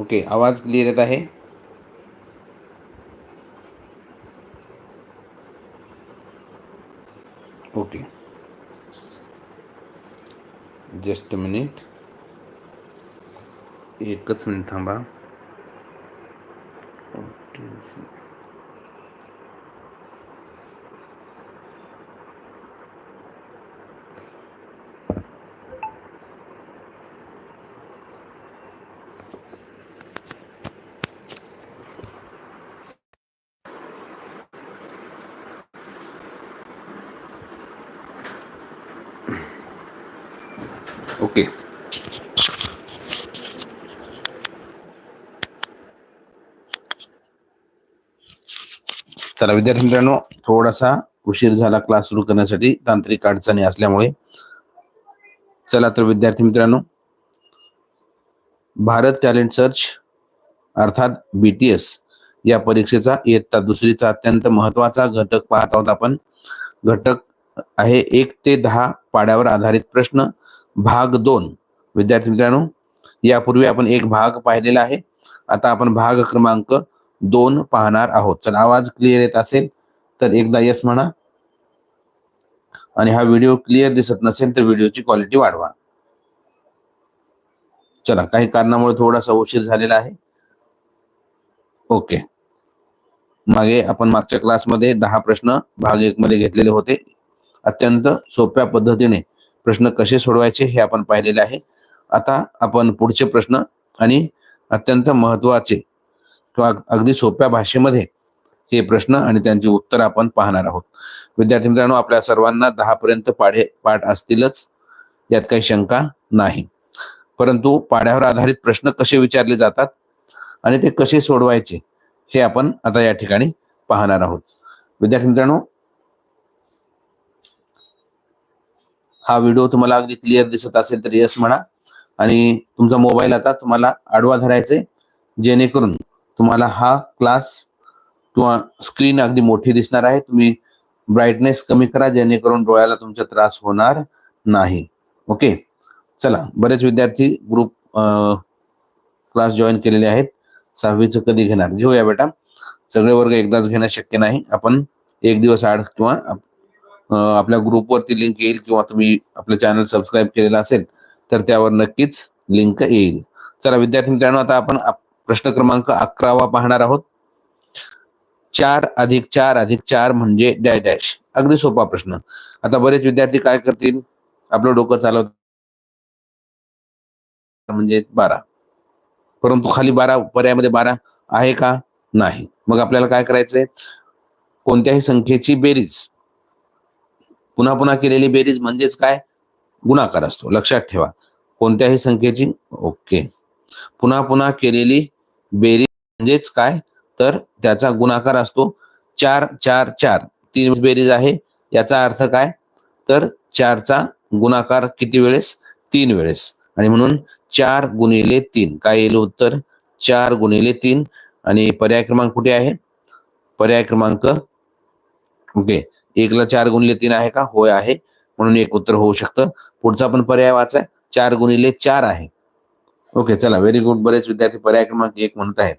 Okay आवाज़ clear रहता है ओके। Just minute. एक मिनिट थांबा. ओके. चला विद्यार्थी मित्रांनो थोडासा उशीर झाला क्लास सुरू करण्यासाठी तांत्रिक अडचणी असल्यामुळे. चला तर विद्यार्थी मित्रांनो भारत टॅलेंट सर्च अर्थात बीटीएस या परीक्षेचा इयत्ता दुसरीचा अत्यंत महत्त्वाचा घटक पाहत आहोत आपण. घटक आहे एक ते दहा पाड्यावर आधारित प्रश्न. भाग दोन. विद्यार्थी मित्रांनो यापूर्वी आपण एक भाग पाहिलेला आहे. आता आपण भाग क्रमांक दोन पाहणार आहोत. चला आवाज क्लिअर येत असेल तर एकदा यस म्हणा. आणि हा व्हिडिओ क्लिअर दिसत नसेल तर व्हिडिओची क्वालिटी वाढवा. चला काही कारणामुळे थोडासा उशीर झालेला आहे. ओके मागे आपण मागच्या क्लासमध्ये दहा प्रश्न भाग एक मध्ये घेतलेले होते. अत्यंत सोप्या पद्धतीने प्रश्न कसे सोडवायचे हे आपण पाहिलेले आहे. आता आपण पुढचे प्रश्न आणि अत्यंत महत्त्वाचे किंवा अगदी सोप्या भाषेमध्ये हे प्रश्न आणि त्यांची उत्तर आपण पाहणार आहोत. विद्यार्थी मित्रांनो आपल्या सर्वांना दहा पर्यंत पाढे पाठ असतीलच यात काही शंका नाही. परंतु पाढ्यावर आधारित प्रश्न कसे विचारले जातात आणि ते कसे सोडवायचे हे आपण आता या ठिकाणी पाहणार आहोत. विद्यार्थी मित्रांनो हा व्हिडिओ तुम्हाला अगदी क्लिअर दिसत असेल तर यस म्हणा. आणि तुमचा मोबाईल आता तुम्हाला आडवा धरायचे जेणेकरून तुम्हाला हा क्लास किंवा स्क्रीन अगदी मोठी दिसणार आहे. तुम्ही ब्राईटनेस कमी करा जेणेकरून डोळ्याला तुमचा त्रास होणार नाही. ओके चला बरेच विद्यार्थी ग्रुप क्लास जॉईन केलेले आहेत. सहावीचं कधी घेणार? घेऊया बेटा. सगळे वर्ग एकदाच घेणं शक्य नाही. आपण एक दिवस आड किंवा आपल्या ग्रुपवरती लिंक येईल किंवा तुम्ही आपलं चॅनल सबस्क्राईब केलेलं असेल तर त्यावर नक्कीच लिंक येईल. चला विद्यार्थी मित्रांनो आता आपण प्रश्न क्रमांक अकरावा पाहणार आहोत. चार अधिक चार अधिक चार म्हणजे डॅश डॅश. अगदी सोपा प्रश्न. आता बरेच विद्यार्थी काय करतील? आपलं डोकं चालवत म्हणजे बारा. परंतु खाली बारा पर्यायामध्ये बारा आहे का? नाही. मग आपल्याला काय करायचंय? कोणत्याही संख्येची बेरीज. पुन्हा पुन्हा केलेली बेरीज म्हणजेच काय? गुणाकार असतो. लक्षात ठेवा. कोणत्याही संख्येची ओके. पुन्हा पुन्हा केलेली बेरीज म्हणजेच काय? तर त्याचा गुणाकार असतो चार चार चार. तीन बेरीज आहे. याचा अर्थ काय? तर चारचा गुणाकार किती वेळेस? तीन वेळेस. आणि म्हणून चार गुणिले तीन. काय येईल उत्तर? चार गुणिले तीन. आणि पर्याय क्रमांक कुठे आहे? पर्याय क्रमांक ओके. एकला चार गुणिले तीन आहे का? होय आहे. म्हणून एक उत्तर होऊ शकतं. पुढचा पण पर्याय वाचाय चार गुणिले चार आहे. ओके चला. व्हेरी गुड बरेच विद्यार्थी पर्याय क्रमांक एक म्हणत आहेत.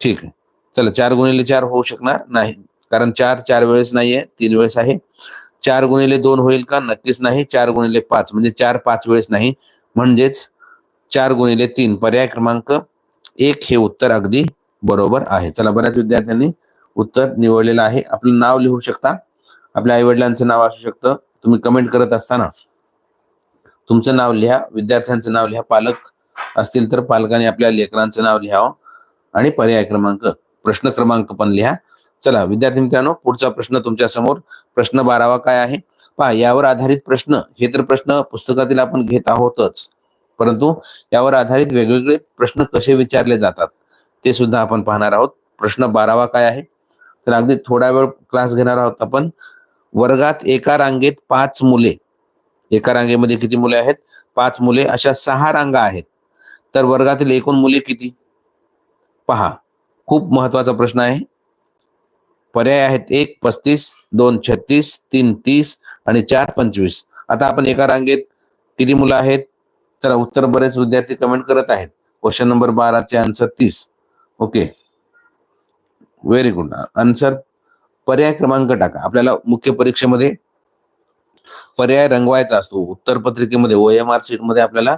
ठीक आहे. चला चार गुणिले चार होऊ शकणार नाही. कारण चार चार वेळेस नाहीये तीन वेळेस आहे. चार गुणिले दोन होईल का? नक्कीच नाही. चार गुणिले पाच म्हणजे चार पाच वेळेस नाही. म्हणजेच चार गुणिले तीन. पर्याय क्रमांक एक हे उत्तर अगदी बरोबर आहे. चला बऱ्याच विद्यार्थ्यांनी उत्तर निवडलेलं आहे. आपलं नाव लिहू शकता. आपल्या आईवडिलांचं नाव असू शकतं. तुम्ही कमेंट करत असताना तुमचं नाव लिहा विद्यार्थ्यांचं नाव लिहा पालक असतील तर पालकांनी आपल्या लेकरांचं नाव लिहावं. आणि पर्याय क्रमांक प्रश्न क्रमांक पण लिहा. चला विद्यार्थी मित्रांनो पुढचा प्रश्न तुमच्यासमोर प्रश्न बारावा काय आहे? पहा यावर आधारित प्रश्न हे तर प्रश्न पुस्तकातील आपण घेत आहोतच. परंतु यावर आधारित वेगवेगळे प्रश्न कसे विचारले जातात ते सुद्धा आपण पाहणार आहोत. प्रश्न बारावा काय आहे? तर अगदी थोडा वेळ क्लास घेणार आहोत आपण. वर्गात एका रांगेत पाच मुले. एका रांगेमध्ये किती मुले आहेत? पाच मुले. अशा सहा रांगा आहेत. तर वर्गातील एकूण मुले किती? पहा. खूप महत्त्वाचा प्रश्न आहे. पर्याय आहेत एक पस्तीस दोन छत्तीस तीन तीस आणि चार पंचवीस. आता आपण एका रांगेत किती मुलं आहेत? तर उत्तर बरेच विद्यार्थी कमेंट करत आहेत. क्वेश्चन नंबर बाराचे आन्सर तीस. ओके व्हेरी गुड आन्सर पर्याय क्रमांक टाका. आपल्याला मुख्य परीक्षेमध्ये पर्याय रंगवायचा असतो. उत्तर पत्रिकेमध्ये ओएमआर शीटमध्ये आपल्याला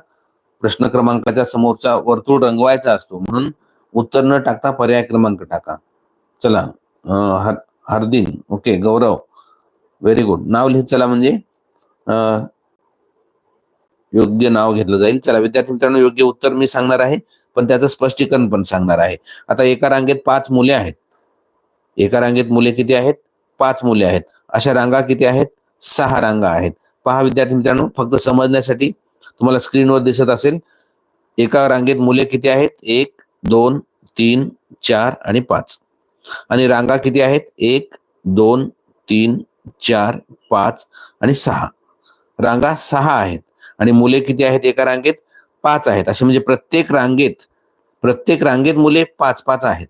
प्रश्न क्रमांकाच्या समोरचा वर्तुळ रंगवायचा असतो. म्हणून उत्तर न टाकता पर्याय क्रमांक टाका. चला अं, हर हार्दिन. ओके गौरव. व्हेरी गुड नाव लिहित चला म्हणजे अं, योग्य नाव घेतलं जाईल. चला विद्यार्थी मित्रांनो योग्य उत्तर मी सांगणार आहे पण त्याचं स्पष्टीकरण पण सांगणार आहे. आता एका रांगेत पाच मुले आहेत. एका रांगेत मुले किती आहेत? पाच मुले आहेत. अशा रांगा किती आहेत? सहा रांगा आहेत. पहा विद्यार्थी मित्रांनो फक्त समजण्यासाठी तुम्हाला स्क्रीनवर दिसत असेल एका रांगेत मुले किती आहेत? एक दोन तीन चार आणि पाच. आणि रांगा किती आहेत? एक दोन तीन चार पाच आणि सहा. रांगा सहा आहेत. आणि मुले किती आहेत एका रांगेत? पाच आहेत. असे म्हणजे प्रत्येक रांगेत प्रत्येक रांगेत मुले पाच पाच आहेत.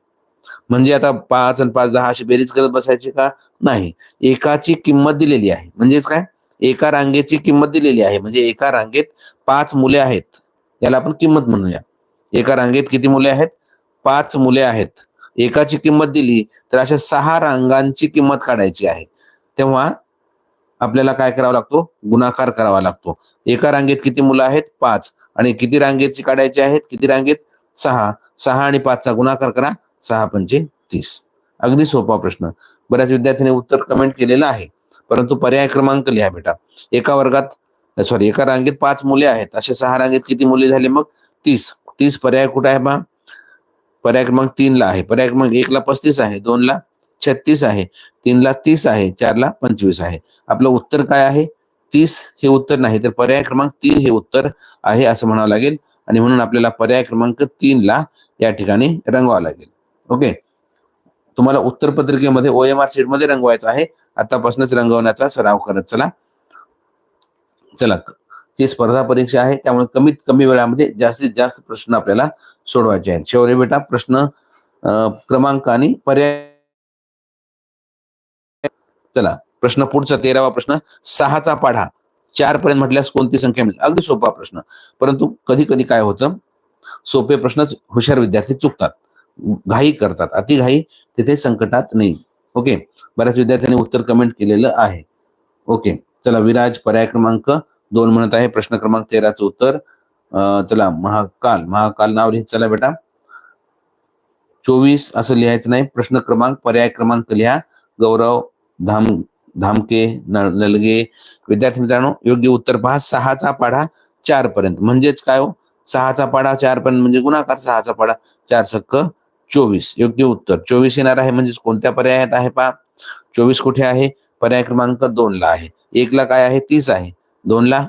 म्हणजे आता पाच आणि पाच दहा अशी बेरीज करत बसायची का? नाही. एकाची किंमत दिलेली आहे. म्हणजेच काय? एका रांगेची किंमत दिलेली आहे. म्हणजे एका रांगेत पाच मुले आहेत. याला आपण किंमत म्हणूया. एका रांगेत किती मुले आहेत? पाच मुले आहेत. एकाची किंमत दिली तर अशा सहा रांगांची किंमत काढायची आहे. तेव्हा आपल्याला काय करावा लागतो? गुणाकार करावा लागतो. एका रांगेत किती मुलं आहेत? पाच. आणि किती रांगेची काढायची आहेत? किती रांगेत? सहा. सहा आणि पाचचा गुणाकार करा. सहा पंचे तीस. अगदी सोपा प्रश्न. बऱ्याच विद्यार्थ्यांनी उत्तर कमेंट केलेलं आहे. परंतु पर्याय क्रमांक लिहा बेटा. एका वर्गात सॉरी एका रांगेत पाच मुले आहेत. अशा सहा रांगेत किती मुले झाले मग? तीस. तीस पर्याय कुठे आहे बा? पर्याय क्रमांक तीन ला आहे. पर्याय क्रमांक एक ला पस्तीस आहे. दोन ला छत्तीस आहे. तीन ला तीस आहे. चार ला पंचवीस आहे. आपलं उत्तर काय आहे? तीस हे उत्तर नाही तर पर्याय क्रमांक तीन हे उत्तर आहे असं म्हणावं लागेल. आणि म्हणून आपल्याला पर्याय क्रमांक तीन ला या ठिकाणी रंगवावं लागेल. ओके. तुम्हाला उत्तर पत्रिकेमध्ये ओ एम आर शीटमध्ये रंगवायचं आहे. आतापासूनच रंगवण्याचा सराव करत चला. चला ही स्पर्धा परीक्षा आहे. त्यामुळे कमीत कमी वेळामध्ये जास्तीत जास्त प्रश्न आपल्याला सोडवायचे आहेत. शेवरे बेटा प्रश्न क्रमांक आणि पर्याय. चला प्रश्न पुढचा तेरावा प्रश्न. सहाचा पाढा. चार पर्यंत म्हटल्यास कोणती संख्या मिळेल? अगदी सोपा प्रश्न. परंतु कधी कधी काय होतं? सोपे प्रश्नच हुशार विद्यार्थी चुकतात. घाई करतात. अति घाई तिथे संकटात नाही. ओके? बऱ्याच विद्यार्थ्यांनी उत्तर कमेंट केलेलं आहे. ओके? चला विराज पर्याय क्रमांक दोन म्हणत आहे. प्रश्न क्रमांक तेराचं उत्तर. चला महाकाल. महाकाल नाव लिहित चला बेटा. चोवीस असं लिहायचं नाही. प्रश्न क्रमांक पर्याय क्रमांक लिहा. गौरव धाम धामके नलगे. विद्यार्थी मित्रांनो योग्य उत्तर पहा. सहाचा पाढा चार पर्यंत म्हणजेच काय हो? सहाचा पाढा चार पर्यंत म्हणजे गुणाकार. सहाचा पाढा चार सक्क चोवीस. योग्य उत्तर. चोवीस येणार आहे म्हणजेच कोणत्या पर्यायात आहे पहा? चोवीस कुठे आहे? पर्याय क्रमांक दोन ला आहे. एक ला काय आहे? तीस आहे. दोन ला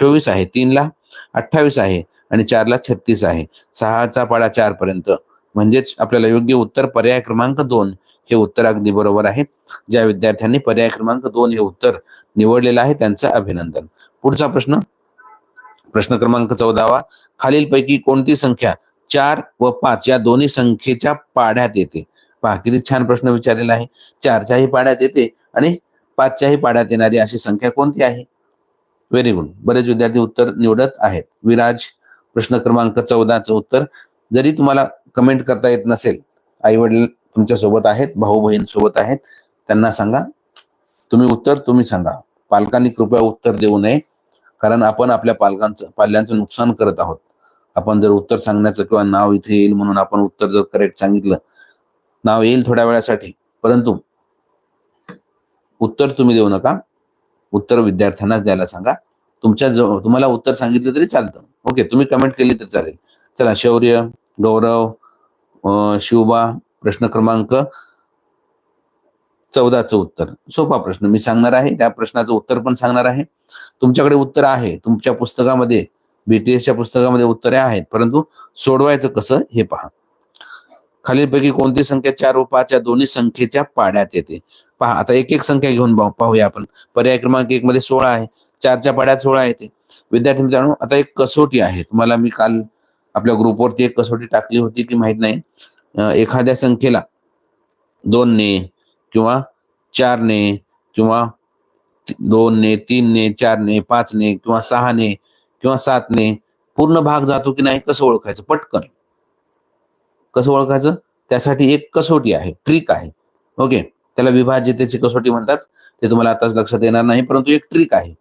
चोवीस आहे. तीन ला अठ्ठावीस आहे. आणि चार ला छत्तीस आहे. सहाचा पाडा चार पर्यंत. म्हणजेच आपल्याला योग्य उत्तर पर्याय क्रमांक दोन हे उत्तर अगदी बरोबर आहे. ज्या विद्यार्थ्यांनी पर्याय क्रमांक दोन हे उत्तर निवडलेलं आहे त्यांचं अभिनंदन. पुढचा प्रश्न. प्रश्न क्रमांक चौदावा. खालीलपैकी कोणती संख्या चार व पाच या दोन्ही संख्येच्या पाढ्यात येते. पहा किती छान प्रश्न विचारलेला आहे. चारच्याही पाढ्यात येते आणि पाचच्याही पाढ्यात येणारी अशी संख्या कोणती आहे? व्हेरी गुड बरेच विद्यार्थी उत्तर निवडत आहेत. विराज प्रश्न क्रमांक चौदाचं उत्तर. जरी तुम्हाला कमेंट करता येत नसेल आई वडील तुमच्यासोबत आहेत भाऊ बहीण सोबत आहेत त्यांना सांगा. तुम्ही उत्तर तुम्ही सांगा. पालकांनी कृपया उत्तर देऊ नये कारण आपण आपल्या पालकांचं पाल्यांचं नुकसान करत आहोत. आपण जर उत्तर सांगण्याचं किंवा नाव इथे येईल म्हणून आपण उत्तर जर करेक्ट सांगितलं नाव येईल थोड्या वेळासाठी परंतु उत्तर तुम्ही देऊ नका. उत्तर विद्यार्थ्यांनाच द्यायला सांगा. तुमच्या जो तुम्हाला उत्तर सांगितलं तरी चालतं. ओके तुम्ही कमेंट केली तर चालेल. चला शौर्य गौरव शिवबा प्रश्न क्रमांक चौदाचं उत्तर. सोपा प्रश्न. मी सांगणार आहे. त्या प्रश्नाचं उत्तर पण सांगणार आहे. तुमच्याकडे उत्तर आहे. तुमच्या पुस्तकामध्ये बीटीएसच्या पुस्तकामध्ये उत्तरे आहेत. परंतु सोडवायचं कसं हे पहा. खालीलपैकी कोणती संख्या चार व पाच या दोन्ही संख्येच्या पाड्यात येते? पहा आता एक एक संख्या घेऊन पाहू- पाहूया आपण. पर्याय क्रमांक एक मध्ये सोळा आहे. चारच्या पाड्यात सोळा येते. विद्यार्थी मित्रांनो आता एक कसोटी आहे. तुम्हाला मी काल आपल्या ग्रुपवरती एक कसोटी टाकली होती की माहीत नाही. एखाद्या संख्येला दोनने किंवा चारने किंवा ती- दोनने तीनने चारने पाचने किंवा सहाने किंवा सातने पूर्ण भाग जातो की नाही कसं ओळखायचं? पटकन. कसं ओळखायचं? त्यासाठी एक कसोटी आहे ट्रिक आहे. ओके? त्याला विभाज्यतेची कसोटी म्हणतात. ते तुम्हाला आताच लक्षात येणार नाही परंतु एक ट्रिक आहे.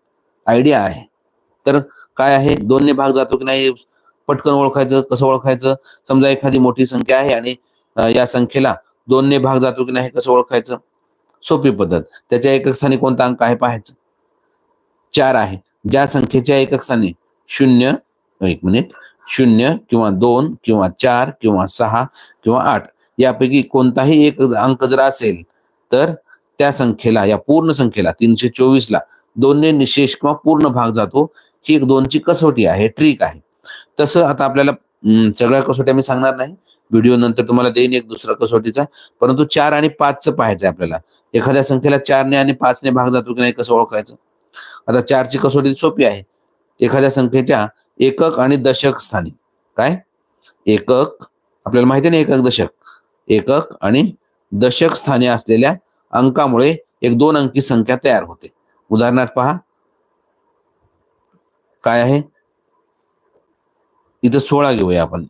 आयडिया आहे. तर काय आहे? दोनने भाग जातो की नाही पटकन ओळखायचं कसं ओळखायचं? समजा एखादी मोठी संख्या आहे आणि या संख्येला दोनने भाग जातो की नाही कसं ओळखायचं? सोपी पद्धत. त्याच्या एकक स्थानी कोणता अंक आहे पाहायचं? चार आहे. ज्या संख्येच्या एकक स्थानी शून्य एक मिनिट. शून्य किंवा दोन किंवा चार किंवा सहा किंवा आठ. यापैकी कोणताही एक अंक जर असेल तर त्या संख्येला या पूर्ण संख्येला तीनशे चोवीसला दोनने निशेष किंवा पूर्ण भाग जातो. ही एक दोनची कसोटी आहे ट्रिक आहे. तसं आता आपल्याला सगळ्या कसोट्या मी सांगणार नाही. व्हिडिओ नंतर तुम्हाला देईन एक दुसरा कसोटीचा. परंतु चार आणि पाचचं पाहायचं आहे आपल्याला. एखाद्या संख्येला चारने आणि पाचने भाग जातो की नाही कसं ओळखायचं? आता चारची कसोटी सोपी आहे. एखाद्या संख्येच्या एकक आणि दशक स्थानी. काय? एकक आपल्याला माहिती नाही ना एकक दशक. एकक आणि दशक स्थानी असलेल्या अंकामुळे एक दोन अंकी संख्या तयार होते. उदाहरणार्थ पहा. काय आहे? इथं सोळा घेऊया आपण.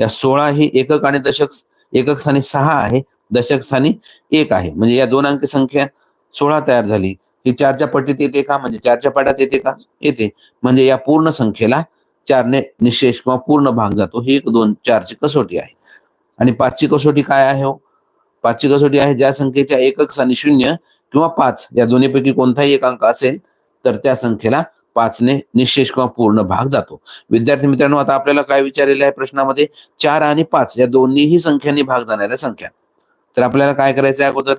या सोळा ही एकक आणि दशक एकक स्थानी सहा आहे. दशक स्थानी एक आहे. म्हणजे या दोन अंकी संख्या सोळा तयार झाली. ही चारच्या पटीत येते का? म्हणजे चारच्या पाड्यात येते का? येते. म्हणजे या पूर्ण संख्येला चारने निशेष किंवा पूर्ण भाग जातो. ही एक दोन चारची कसोटी आहे. आणि पाचची कसोटी काय आहे हो? पाचची कसोटी आहे ज्या संख्येच्या एकक आणि शून्य किंवा पाच या दोन्हीपैकी कोणताही एक अंक असेल तर त्या संख्येला पाचने निशेष किंवा पूर्ण भाग जातो. विद्यार्थी मित्रांनो आता आपल्याला काय विचारलेलं आहे प्रश्नामध्ये? चार आणि पाच या दोन्हीही संख्यांनी भाग जाणाऱ्या संख्या. तर आपल्याला काय करायचं आहे अगोदर?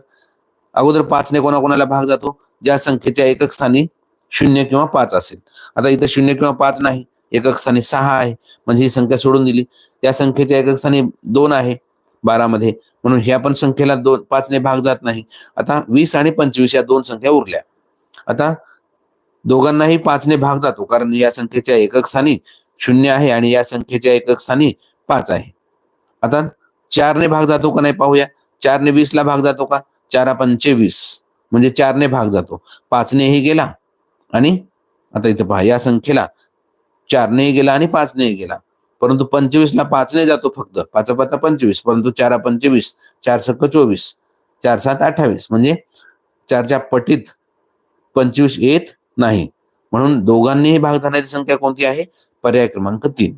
अगोदर पाचने कोणाकोणाला भाग जातो? ज्या संख्येच्या एकक स्थानी शून्य किंवा पाच असेल. आता इथं शून्य किंवा पाच नाही एकक स्थानी सहा आहे म्हणजे ही संख्या सोडून दिली. त्या संख्येच्या एकक स्थानी दोन आहे बारामध्ये म्हणून ह्या पण संख्येला दोन पाचने भाग जात नाही. आता वीस आणि पंचवीस या दोन संख्या उरल्या. आता दोघांनाही पाचने भाग जातो कारण या संख्येच्या एकक स्थानी शून्य आहे आणि या संख्येच्या एकक स्थानी पाच आहे. आता चारने भाग जातो का नाही पाहूया. चारने वीस ला भाग जातो का? चारा पंचे वीस म्हणजे चारने भाग जातो. पाचनेही गेला आणि आता इथं पहा या संख्येला चारनेही गेला आणि पाचनेही गेला. परंतु पंचवीसला पाचने जातो फक्त. पाच पाच पंचवीस परंतु चारा पंचवीस चार सक्क चोवीस चार सात अठ्ठावीस. म्हणजे चारच्या पटीत पंचवीस येत नाही. म्हणून दोघांनीही भाग जाणारी संख्या कोणती आहे? पर्याय क्रमांक तीन.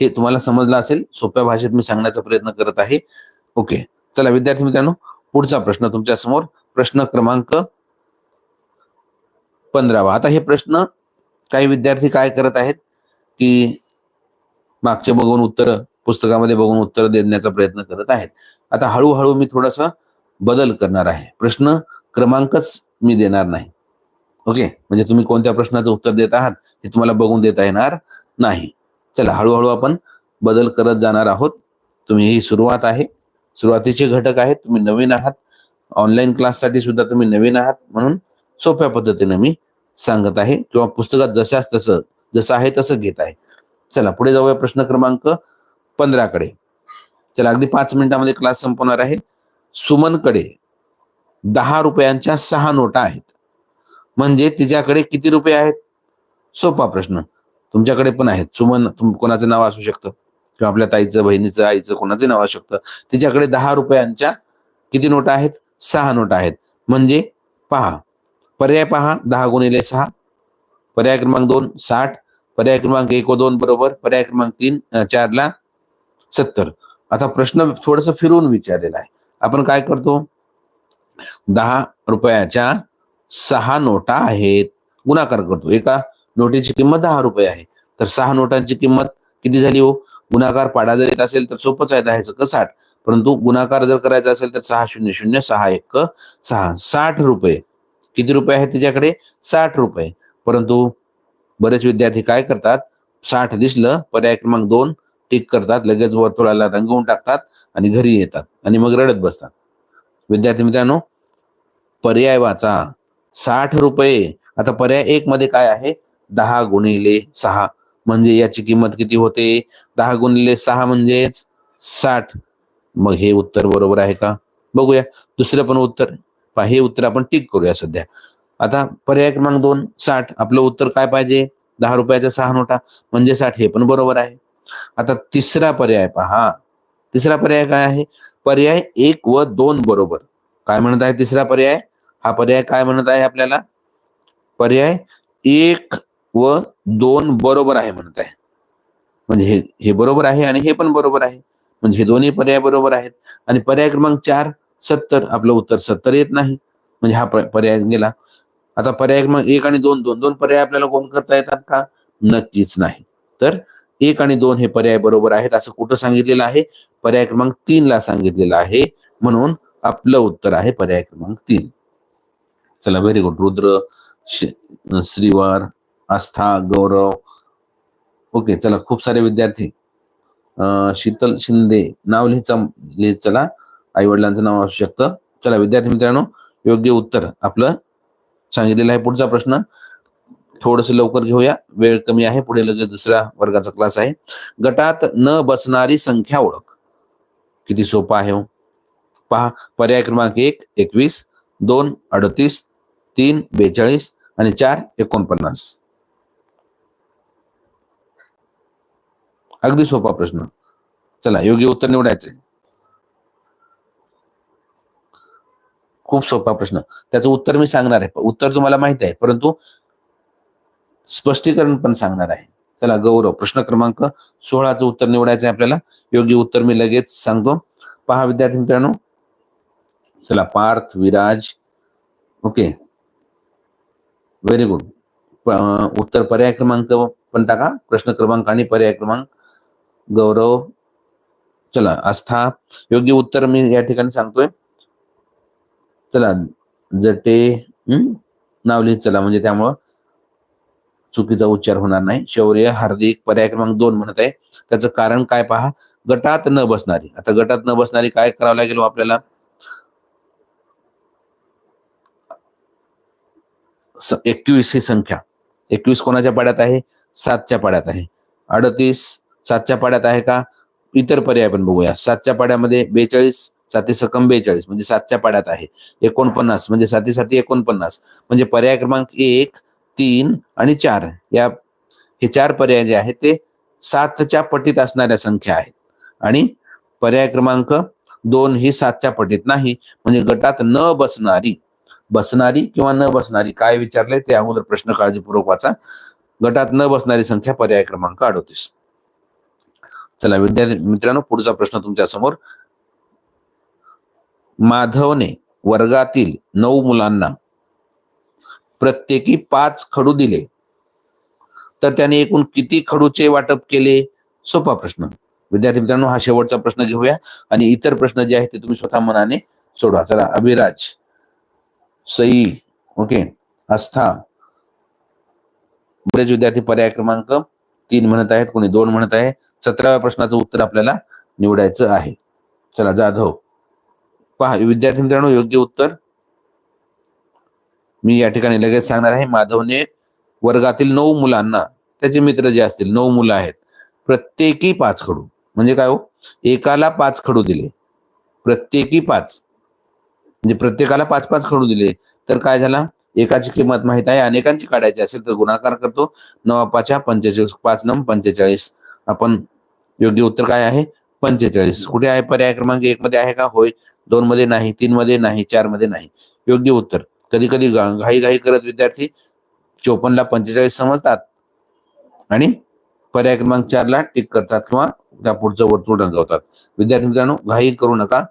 हे तुम्हाला समजलं असेल सोप्या भाषेत मी सांगण्याचा प्रयत्न करत आहे. ओके. चला विद्यार्थी मित्रांनो पुढचा प्रश्न तुमच्यासमोर प्रश्न क्रमांक पंधरावा. आता हे प्रश्न काही विद्यार्थी काय करत आहेत? की मागचे बघून उत्तर पुस्तकामध्ये बघून उत्तर देण्याचा प्रयत्न करत आहेत. आता हळूहळू मी थोडासा बदल करणार आहे. प्रश्न क्रमांकच मी देणार नाही. ओके? म्हणजे तुम्ही कोणत्या प्रश्नाचं उत्तर देत आहात हे तुम्हाला बघून देता येणार नाही. चला हळूहळू आपण बदल करत जाणार आहोत. तुम्ही ही सुरुवात आहे. सुरुवातीचे घटक आहेत तुम्ही नवीन आहात. ऑनलाईन क्लाससाठी सुद्धा तुम्ही नवीन आहात म्हणून सोप्या पद्धतीने मी सांगत आहे. किंवा पुस्तकात जशाच तसं जसं आहे तसं घेत आहे. चला पुढे जाऊया प्रश्न क्रमांक पंधराकडे. चला अगदी पाच मिनिटामध्ये क्लास संपवणार आहे. सुमनकडे दहा रुपयांच्या सहा नोटा आहेत. म्हणजे तिच्याकडे किती रुपये आहेत? सोपा प्रश्न. तुमच्याकडे पण आहेत. सुमन तुम कोणाचं नाव असू शकतं? किंवा आपल्या ताईचं बहिणीचं आईचं कोणाचं नाव असू शकतं. तिच्याकडे दहा रुपयांच्या किती नोटा आहेत? सहा नोटा आहेत. म्हणजे पहा. पर्याय पहा. दहा गुणिले सहा. पर्याय क्रमांक दोन साठ. पर्याय क्रमांक एक व दोन बरोबर. पर्याय क्रमांक तीन चारला सत्तर. आता प्रश्न थोडस फिरवून विचारलेला आहे. आपण काय करतो? दहा रुपयाच्या सहा नोटा आहेत. गुणाकार करतो. एका नोटीची किंमत दहा रुपये आहे. तर सहा नोटांची किंमत किती झाली हो? गुणाकार पाडा जर येत असेल तर सोपंच आहे दहाचं का साठ परंतु गुणाकार जर करायचा असेल तर सहा शून्य शून्य सहा एक सहा. साठ रुपये. किती रुपये आहेत तिच्याकडे साठ रुपये. परंतु बरेच विद्यार्थी काय करतात? साठ दिसलं पर्याय क्रमांक दोन टिक करतात लगेच वर्तुळाला रंगवून टाकतात आणि घरी येतात आणि मग रडत बसतात. विद्यार्थी मित्रांनो पर्याय वाचा. साठ रुपये. आता पर्याय एक मध्ये काय आहे? दहा गुणिले सहा. म्हणजे याची किंमत किती होते? दहा गुणिले सहा म्हणजेच साठ. मग हे उत्तर बरोबर आहे का? बघूया. दुसरं पण उत्तर. पहा हे उत्तर आपण टिक करूया सध्या. आता पर्याय क्रमांक दोन साठ. आपलं उत्तर काय पाहिजे? दहा रुपयाचा सहा नोटा. म्हणजे साठ हे पण बरोबर आहे. आता तिसरा पर्याय पहा. तिसरा पर्याय काय आहे? पर्याय एक व दोन बरोबर. काय म्हणत आहे तिसरा पर्याय? हा पर्याय काय म्हणत आहे आपल्याला? पर्याय एक व दोन बरोबर आहे म्हणत आहे. म्हणजे हे हे बरोबर आहे आणि हे पण बरोबर आहे. म्हणजे हे दोन्ही पर्याय बरोबर आहेत. आणि पर्याय क्रमांक चार सत्तर. आपलं उत्तर सत्तर येत नाही. म्हणजे हा पर्याय गेला. आता पर्याय क्रमांक एक आणि दोन दोन दोन पर्याय आपल्याला कोण करता येतात का? नक्कीच नाही. तर एक आणि दोन हे पर्याय बरोबर आहेत असं कुठं सांगितलेलं आहे? पर्याय क्रमांक तीन ला सांगितलेलं आहे. म्हणून आपलं उत्तर आहे पर्याय क्रमांक तीन. चला व्हेरी गुड. रुद्र श- श्रीवार आस्था गौरव. ओके चला खूप सारे विद्यार्थी. शीतल शिंदे नाव लिहिचा लिहित चला. आई वडिलांचं नाव असू शकतं. चला विद्यार्थी मित्रांनो योग्य उत्तर आपलं सांगितलेलं आहे. पुढचा प्रश्न. थोडस लवकर घेऊया. वेळ कमी आहे. पुढे लगेच दुसऱ्या वर्गाचा क्लास आहे. गटात न बसणारी संख्या ओळख. किती सोपा आहे हो. पहा पर्याय क्रमांक एक एकवीस दोन अडतीस तीन बेचाळीस आणि चार एकोणपन्नास. अगदी सोपा प्रश्न. चला योग्य उत्तर निवडायचंय. खूप सोपा प्रश्न. त्याचं उत्तर मी सांगणार आहे. उत्तर तुम्हाला माहिती आहे परंतु स्पष्टीकरण पण सांगणार आहे. चला गौरव प्रश्न क्रमांक सोळाचं उत्तर निवडायचं आहे आपल्याला. योग्य उत्तर मी लगेच सांगतो. पहा विद्यार्थी मित्रांनो चला Parth Viraj. Okay. Very good उत्तर पर्याय क्रमांक पण टाका. प्रश्न क्रमांक आणि पर्याय क्रमांक. गौरव चला आस्था योग्य उत्तर मी या ठिकाणी सांगतोय. चला जटे नाव लिहित चला म्हणजे त्यामुळं चुकीचा उच्चार होणार नाही. शौर्य हार्दिक पर्याय क्रमांक दोन म्हणत आहे. त्याचं कारण काय पहा? गटात न बसणारी. आता गटात न बसणारी काय करावं लागेल हो आपल्याला? एकवीस ही संख्या. एकवीस कोणाच्या पाड्यात आहे? सातच्या पाड्यात आहे. अडतीस सातच्या पाड्यात आहे का? इतर पर्याय पण बघूया. सातच्या पाड्यामध्ये बेचाळीस साती सकम बेचाळीस म्हणजे सातच्या पाड्यात आहे. एकोणपन्नास म्हणजे साती साती एकोणपन्नास. म्हणजे पर्याय क्रमांक एक तीन आणि चार. या हे चार पर्याय जे आहेत ते सातच्या पटीत असणाऱ्या संख्या आहेत. आणि पर्याय क्रमांक दोन ही सातच्या पटीत नाही. म्हणजे गटात न बसणारी बसणारी किंवा न बसणारी काय विचारले ते अगोदर प्रश्न काळजीपूर्वक वाचा. गटात न बसणारी संख्या पर्याय क्रमांक अडोतीस. चला विद्यार्थी मित्रांनो पुढचा प्रश्न तुमच्यासमोर. माधवने वर्गातील नऊ मुलांना प्रत्येकी पाच खडू दिले. तर त्याने एकूण किती खडूचे वाटप केले? सोपा प्रश्न. विद्यार्थी मित्रांनो हा शेवटचा प्रश्न घेऊया. आणि इतर प्रश्न जे आहेत ते तुम्ही स्वतः मनाने सोडवा. चला अभिराज सई ओके आस्था. बरेच विद्यार्थी पर्याय क्रमांक तीन म्हणत आहेत कोणी दोन म्हणत आहे. सतराव्या प्रश्नाचं उत्तर आपल्याला निवडायचं आहे. चला जाधव. पहा विद्यार्थी मित्रांनो योग्य उत्तर. मी या ठिकाणी लगेच सांगणार आहे माधवने वर्गातील नऊ मुलांना त्याचे मित्र जे असतील नऊ मुलं आहेत प्रत्येकी पाच खडू. म्हणजे काय हो? एकाला पाच खडू दिले. प्रत्येकी पाच. म्हणजे प्रत्येकाला पाच पाच खडू दिले. तर काय झाला? एकाची किंमत माहीत आहे अनेकांची काढायची असेल तर गुणाकार करतो. नवा पाचा पंचेचाळीस पाच नम पंचेचाळीस. आपण योग्य उत्तर काय आहे? पंचेचाळीस. कुठे आहे पर्याय क्रमांक? एक मध्ये आहे का? होय. दोन मध्ये नाही. तीन मध्ये नाही. चारमध्ये नाही. योग्य उत्तर. कधी कधी घाई घाई करत विद्यार्थी चोपन्नला पंचेचाळीस समजतात आणि पर्याय क्रमांक चारला टिक करतात किंवा त्या पुढचं वर्तुळ रंगवतात. विद्यार्थी मित्रांनो घाई करू नका.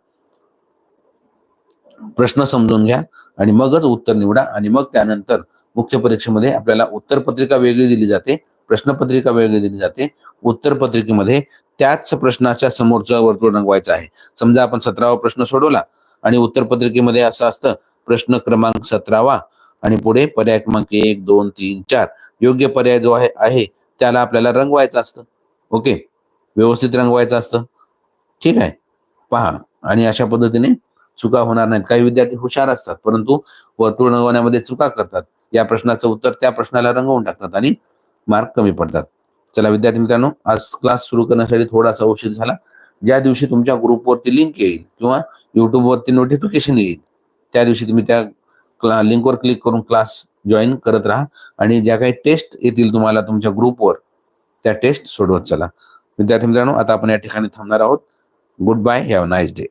प्रश्न समजून घ्या आणि मगच उत्तर निवडा आणि मग त्यानंतर मुख्य परीक्षेमध्ये आपल्याला उत्तर पत्रिका वेगळी दिली जाते प्रश्नपत्रिका वेगळी दिली जाते. उत्तर पत्रिकेमध्ये त्याच प्रश्नाच्या समोरचं वर्तुळ रंगवायचं आहे. समजा आपण सतरावा प्रश्न सोडवला आणि उत्तर पत्रिकेमध्ये असं असतं प्रश्न क्रमांक सतरावा आणि पुढे पर्याय क्रमांक एक दोन तीन चार. योग्य पर्याय जो आहे आहे त्याला आपल्याला रंगवायचं असतं. ओके? व्यवस्थित रंगवायचं असतं. ठीक आहे? पहा. आणि अशा पद्धतीने चुका होणार नाहीत. काही विद्यार्थी हुशार असतात परंतु वर्तुळ रंगवण्यामध्ये चुका करतात. या प्रश्नाचं उत्तर त्या प्रश्नाला रंगवून टाकतात आणि मार्क कमी पडतात. चला विद्यार्थी मित्रांनो आज क्लास सुरू करण्यासाठी थोडासा उशीर झाला. ज्या दिवशी तुमच्या ग्रुपवरती लिंक येईल किंवा युट्यूबवरती नोटिफिकेशन येईल त्या दिवशी तुम्ही त्या क्ला लिंकवर क्लिक करून क्लास जॉईन करत राहा आणि ज्या काही टेस्ट येतील तुम्हाला तुमच्या ग्रुपवर त्या टेस्ट सोडवत चला. विद्यार्थी मित्रांनो आता आपण या ठिकाणी थांबणार आहोत. Goodbye have nice day